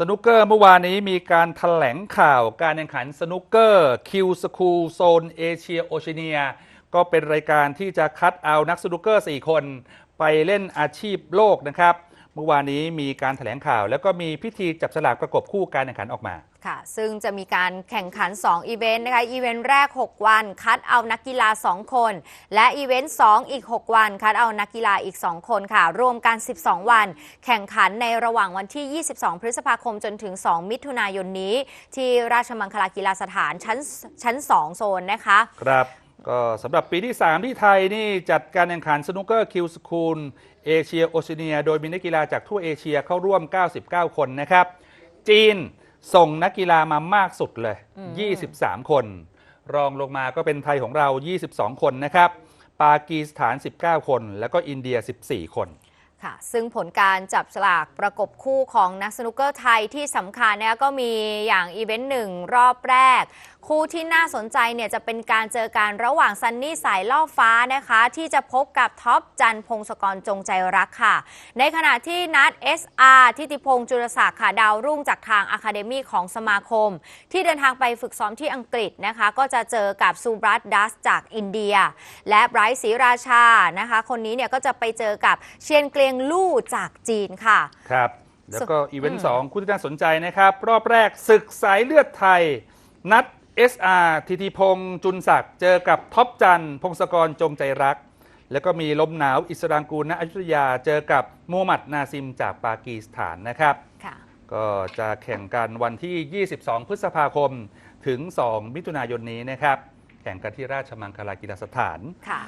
สนุกเกอร์เมื่อวานนี้มีการถแถลงข่าวการแข่งขันสนุกเกอร์คิวสคูลโซนเอเชียโอเชียเนีย ก็เป็นรายการที่จะคัดเอานักสนุกเกอร์ 4 คน ไปเล่นอาชีพโลกนะครับ เมื่อวานนี้มีการถแถลงข่าว แล้วก็มีพิธีจับฉลากประกบคู่การแข่งขันออกมาค่ะ ซึ่งจะมีการแข่งขัน 2 อีเวนต์นะคะ อีเวนต์แรก 6 วัน คัดเอานักกีฬา 2 คน และอีเวนต์ 2 อีก 6 วัน คัดเอานักกีฬาอีก 2 คนค่ะ รวมกัน 12 วัน แข่งขันในระหว่างวันที่ 22 พฤษภาคมจนถึง 2 มิถุนายนนี้ ที่ราชมังคลากีฬาสถานชั้นชั้น 2 โซนนะคะ ครับ ก็สำหรับปีที่ 3 ที่ไทยนี่จัดการแข่งขันสนุกเกอร์คิวสคูลเอเชียโอเชียเนีย โดยมีนักกีฬาจากทั่วเอเชียเข้าร่วม 99 คนนะครับ จีนส่งนักกีฬามามากสุดเลย 23 คน รองลงมาก็เป็นไทยของเรา 22 คนนะครับ ปากีสถาน 19 คน แล้วก็อินเดีย 14 คน ค่ะ ซึ่งผลการจับสลากประกบคู่ของนักสนุกเกอร์ไทยที่สำคัญเนี่ยก็มีอย่างอีเวนต์หนึ่งรอบแรก คู่ที่น่าสนใจเนี่ยจะเป็นการเจอกันระหว่างซันนี่สายล่อฟ้านะคะ ที่จะพบกับท็อปจันพงศกรจงใจรักค่ะ ในขณะที่นัด SR ทิติพงศ์จุลศักดิ์ค่ะดาวรุ่งจากทางอะคาเดมีของสมาคม ที่เดินทางไปฝึกซ้อมที่อังกฤษนะคะ ก็จะเจอกับซูบรัตดัสจากอินเดีย และไบรท์ศรีราชานะคะ คนนี้เนี่ยก็จะไปเจอกับเชียนเกรียงลู่จากจีนค่ะ ครับ แล้วก็อีเวนอืต์มสองคู่ที่น่าสนใจนะครับ รอบแรกศึกสายเลือดไทย นัด SR ทิติพงศ์จุนศักดิ์เจอกับท็อปจันทร์พงศกรจงใจรัก แล้วก็มีลมหนาวอิสรางกูลณอยุธยาเจอกับมูฮัมหมัดนาซิมจากปากีสถานนะครับค่ะก็จะแข่งกันวันที่ 22 พฤษภาคมถึง 2 มิถุนายนนี้นะครับ แข่งกันที่ราชมังคลากีฬาสถานค่ะ